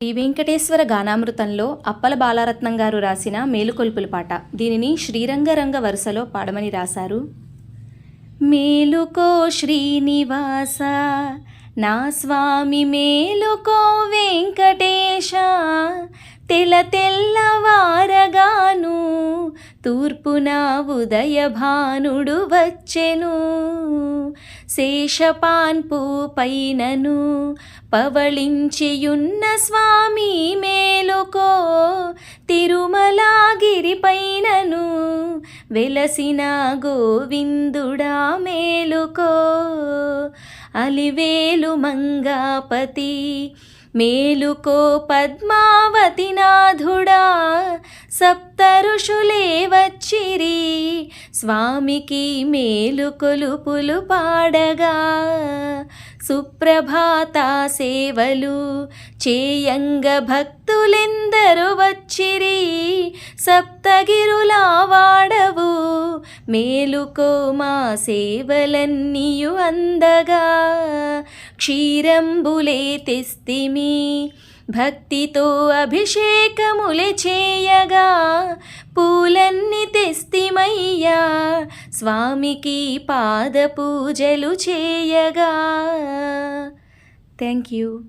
శ్రీ వెంకటేశ్వర గానామృతంలో అప్పల బాలారత్నం గారు రాసిన మేలుకొల్పుల పాట. దీనిని శ్రీరంగరంగ వరుసలో పాడమని రాశారు. మేలుకో శ్రీనివాస నా స్వామి మేలుకో వెంకటేశ తెల తెల్లవా తూర్పున ఉదయ భానుడు వచ్చెను. శేషపాన్పు పైనను పవళించియున్న స్వామి మేలుకో. తిరుమలాగిరి పైనను వెలసిన గోవిందుడా మేలుకో. అలివేలు మంగాపతి మేలుకో పద్మావతి నాథుడా. పరుషులే వచ్చిరి. స్వామికి మేలు కొలుపులు పాడగా. సుప్రభాత సేవలు చేయంగ భక్తులెందరు వచ్చిరి. సప్తగిరులా వాడవు మేలుకో మా సేవలన్నీయు అందగా. క్షీరంబులే తెస్తిమి భక్తితో అభిషేకములే చేయగా పూలన్నీ తెస్తిమయ్యా. స్వామికి పాద పూజలు చేయగా. Thank you.